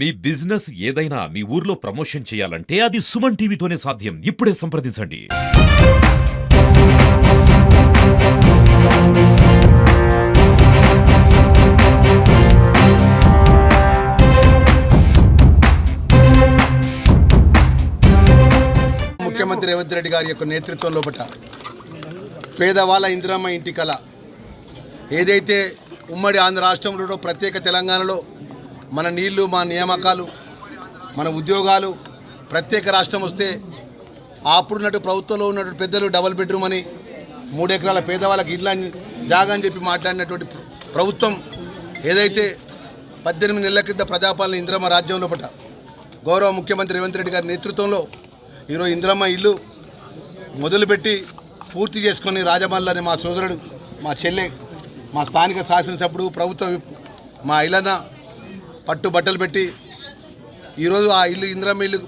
మీ business ఏదైనా మీ ఊర్లో promotion చేయాలంటే అది సుమన్ టీవీతోనే సాధ్యం. ఇప్పుడే సంప్రదించండి. ముఖ్యమంత్రి రేవంత్ రెడ్డి గారి యొక్క నేతృత్వం లోపల పేదవాళ్ళ ఇందిరమ్మ ఇంటి కళ ఏదైతే ఉమ్మడి ఆంధ్ర రాష్ట్రంలో ప్రత్యేక తెలంగాణలో మన నీళ్ళు మన నియామకాలు మన ఉద్యోగాలు ప్రత్యేక రాష్ట్రం వస్తే అప్పుడున్నట్టు ప్రభుత్వంలో ఉన్నటువంటి పెద్దలు డబల్ బెడ్రూమ్ అని మూడెకరాల పేదవాళ్ళకి ఇళ్ళ జాగా అని చెప్పి మాట్లాడినటువంటి ప్రభుత్వం ఏదైతే పద్దెనిమిది నెలల కింద ప్రజాపాలన ఇందిరమ్మ రాజ్యంలో పట్ట గౌరవ ముఖ్యమంత్రి రేవంత్ రెడ్డి గారి నేతృత్వంలో ఈరోజు ఇందిరమ్మ ఇల్లు మొదలుపెట్టి పూర్తి చేసుకొని రాజమల్లని మా సోదరుడు మా చెల్లె మా స్థానిక శాసనసభ్యుడు ప్రభుత్వ మా ఇలన పట్టు బట్టలు పెట్టి ఈరోజు ఆ ఇల్లు ఇందిరమ్మ ఇల్లు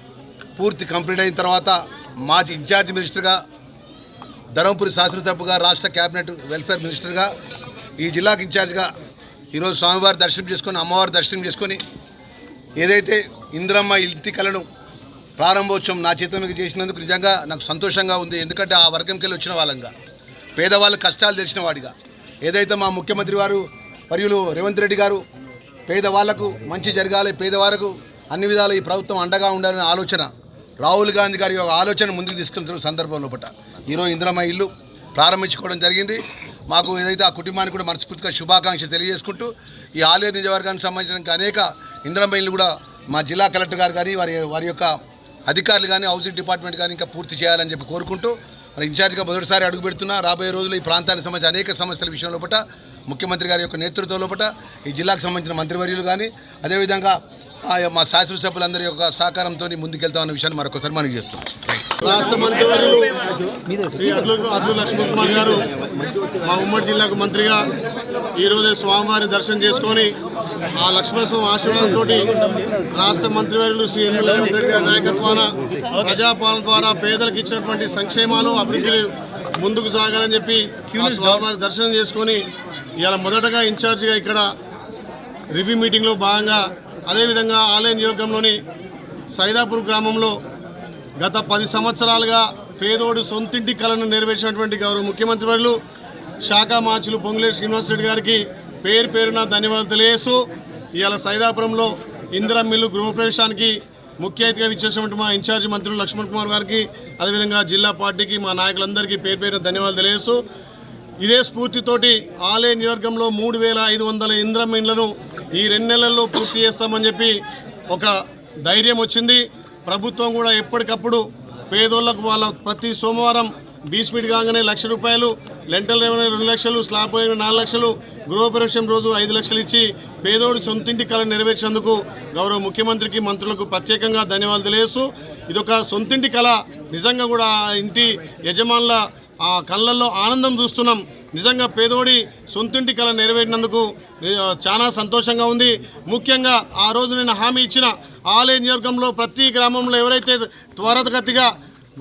పూర్తి కంప్లీట్ అయిన తర్వాత మాజీ ఇన్ఛార్జ్ మినిస్టర్గా ధర్మపురి శాసనసభ్యుగా రాష్ట్ర క్యాబినెట్ వెల్ఫేర్ మినిస్టర్గా ఈ జిల్లాకు ఇన్ఛార్జ్గా ఈరోజు స్వామివారి దర్శనం చేసుకొని అమ్మవారి దర్శనం చేసుకొని ఏదైతే ఇందిరమ్మ ఇంటి కళను ప్రారంభోత్సవం నా చేత మీకు చేసినందుకు నిజంగా నాకు సంతోషంగా ఉంది. ఎందుకంటే ఆ వర్గంకి వెళ్ళి వచ్చిన వాళ్ళంగా పేదవాళ్ళ కష్టాలు తెలిసిన వాడిగా. ఏదైతే మా ముఖ్యమంత్రి వారు మరియు రేవంత్ రెడ్డి గారు పేదవాళ్ళకు మంచి జరగాలి పేదవాళ్ళకు అన్ని విధాలు ఈ ప్రభుత్వం అండగా ఉండాలనే ఆలోచన. రాహుల్ గాంధీ గారి యొక్క ఆలోచన ముందుకు తీసుకెళ్తున్న సందర్భంలో పట్ట ఈరోజు ఇందిరమ్మ ఇల్లు ప్రారంభించుకోవడం జరిగింది. మాకు ఏదైతే ఆ కుటుంబానికి కూడా మనస్ఫూర్తిగా శుభాకాంక్ష తెలియజేసుకుంటూ ఈ ఆలయ నియోజకవర్గానికి సంబంధించిన అనేక ఇందిరమ్మ ఇల్లు కూడా మా జిల్లా కలెక్టర్ గారు కానీ వారి వారి యొక్క అధికారులు కానీ హౌసింగ్ డిపార్ట్మెంట్ కానీ ఇంకా పూర్తి చేయాలని చెప్పి కోరుకుంటూ మరి ఇన్ఛార్జిగా మొదటిసారి అడుగు పెడుతున్నా రాబోయే రోజుల్లో ఈ ప్రాంతానికి సంబంధించి అనేక సమస్యల విషయంలో పట్ల ముఖ్యమంత్రి గారి యొక్క నేతృత్వం లోపల ఈ జిల్లాకు సంబంధించిన మంత్రివర్యులు కానీ అదేవిధంగా ఆ మా శాసనసభ్యులందరి యొక్క సహకారంతో ముందుకెళ్తామన్న విషయాన్ని మరొకసారి మనకి చేస్తున్నాం. రాష్ట్ర మంత్రివర్యులు శ్రీ అడ్లు లక్ష్మణ్ కుమార్ గారు మా ఉమ్మడి జిల్లాకు మంత్రిగా ఈరోజు స్వామివారి దర్శనం చేసుకొని ఆ లక్ష్మణస్వామి ఆశీర్వాదంతో రాష్ట్ర మంత్రివర్యులు శ్రీ ఎమ్మెల్యే రేవంత్ రెడ్డి గారి నాయకత్వాన ప్రజాపాలన ద్వారా పేదలకు ఇచ్చినటువంటి సంక్షేమాలు అభివృద్ధి ముందుకు సాగాలని చెప్పి స్వామివారి దర్శనం చేసుకొని ఇవాళ మొదటగా ఇన్ఛార్జిగా ఇక్కడ రివ్యూ మీటింగ్లో భాగంగా అదేవిధంగా ఆలయ నియోజకంలోని సైదాపూర్ గ్రామంలో గత పది సంవత్సరాలుగా పేదోడు సొంతింటి కళను నెరవేర్చినటువంటి గౌరవ ముఖ్యమంత్రి వర్యులు శాఖ మార్చులు పొంగులేరు శ్రీనివాస్ రెడ్డి గారికి పేరు పేరున ధన్యవాదాలు తెలియజేస్తూ ఇవాళ సైదాపురంలో ఇందిరా మిల్లు గృహప్రవేశానికి ముఖ్య అతిథిగా ఇచ్చేసినటువంటి మా ఇన్ఛార్జి మంత్రులు లక్ష్మణ్ కుమార్ గారికి అదేవిధంగా జిల్లా పార్టీకి మా నాయకులందరికీ పేరు పేరున ధన్యవాదాలు తెలియజేస్తూ ఇదే స్ఫూర్తితోటి ఆలయ నియోజకంలో మూడు వేల ఐదు వందల ఇంద్రం ఇండ్లను ఈ రెండు నెలల్లో పూర్తి చేస్తామని చెప్పి ఒక ధైర్యం వచ్చింది. ప్రభుత్వం కూడా ఎప్పటికప్పుడు పేదోళ్ళకు వాళ్ళ ప్రతి సోమవారం బీస్మీట్ కాగానే లక్ష రూపాయలు లెంటల్ రెవెన్యూ రెండు లక్షలు స్లాబ్ అయిన నాలుగు లక్షలు గృహప్రవేశం రోజు ఐదు లక్షలు ఇచ్చి పేదోడి సొంతింటి కళ నెరవేర్చేందుకు గౌరవ ముఖ్యమంత్రికి మంత్రులకు ప్రత్యేకంగా ధన్యవాదాలు తెలియజేస్తూ ఇదొక సొంతింటి కళ. నిజంగా కూడా ఇంటి యజమానుల ఆ కళ్ళల్లో ఆనందం చూస్తున్నాం. నిజంగా పేదోడి సొంతింటి కళ నెరవేరినందుకు చాలా సంతోషంగా ఉంది. ముఖ్యంగా ఆ రోజు నేను హామీ ఇచ్చిన ఆలయ నియోజకంలో ప్రతి గ్రామంలో ఎవరైతే త్వరగతిగా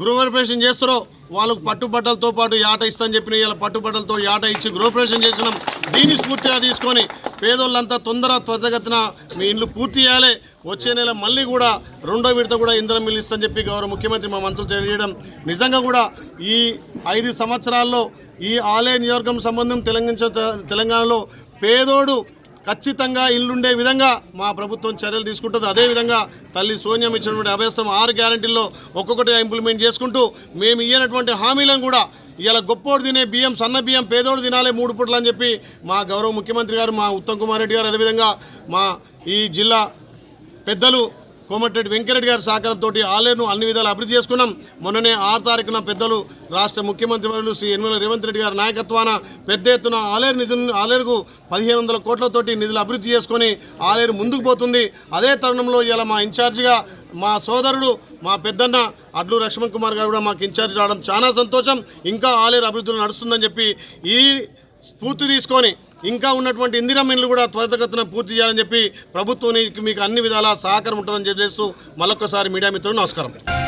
గృహప్రవేశం చేస్తారో వాళ్ళకు పట్టుబట్టలతో పాటు యాట ఇస్తానని చెప్పిన ఇలా పట్టుబట్టలతో యాట ఇచ్చి గృహప్రవేశం చేసినాం. దీన్ని స్ఫూర్తిగా తీసుకొని పేదోళ్ళంతా తొందర త్వరగతిన మీ ఇండ్లు పూర్తి చేయాలి. వచ్చే నెల మళ్ళీ కూడా రెండో విడత కూడా ఇంధనం మిల్లు చెప్పి గౌరవ ముఖ్యమంత్రి మా మంత్రులు తెలియజేయడం నిజంగా కూడా ఈ ఐదు సంవత్సరాల్లో ఈ ఆలయ నియోజకం సంబంధం తెలంగాణ తెలంగాణలో పేదోడు ఖచ్చితంగా ఇల్లుండే విధంగా మా ప్రభుత్వం చర్యలు తీసుకుంటుంది. అదేవిధంగా తల్లి సోనియం ఇచ్చినటువంటి అభ్యస్తం ఆరు గ్యారంటీల్లో ఒక్కొక్కటిగా ఇంప్లిమెంట్ చేసుకుంటూ మేము ఇయ్యనటువంటి హామీలను కూడా ఇలా గొప్పోడు తినే బియ్యం సన్న బియ్యం పేదోడు తినాలే మూడు పుట్లు అని చెప్పి మా గౌరవ ముఖ్యమంత్రి గారు మా ఉత్తమ్ కుమార్ రెడ్డి గారు అదేవిధంగా మా ఈ జిల్లా పెద్దలు కోమటిరెడ్డి వెంకరెడ్డి గారి సహకారంతో ఆలేరును అన్ని విధాలు అభివృద్ధి చేసుకున్నాం. మొన్ననే ఆరు తారీఖున పెద్దలు రాష్ట్ర ముఖ్యమంత్రి వర్యులు శ్రీ యనమల రేవంత్ రెడ్డి గారి నాయకత్వాన పెద్ద ఎత్తున ఆలేరు నిధులను ఆలేరుకు పదిహేను వందల కోట్లతోటి నిధులు అభివృద్ధి చేసుకొని ఆలేరు ముందుకు పోతుంది. అదే తరుణంలో ఇలా మా ఇన్ఛార్జిగా మా సోదరుడు మా పెద్దన్న అడ్లు లక్ష్మణ్ కుమార్ గారు కూడా మాకు ఇన్ఛార్జ్ రావడం చాలా సంతోషం. ఇంకా ఆలేరు అభివృద్ధులు నడుస్తుందని చెప్పి ఈ స్ఫూర్తి తీసుకొని ఇంకా ఉన్నటువంటి ఇందిరమ్మ కూడా త్వరితగతిన పూర్తి చేయాలని చెప్పి ప్రభుత్వానికి మీకు అన్ని విధాలా సహకారం ఉంటుందని చెప్పేస్తూ మరొకసారి మీడియా మిత్రులు నమస్కారం.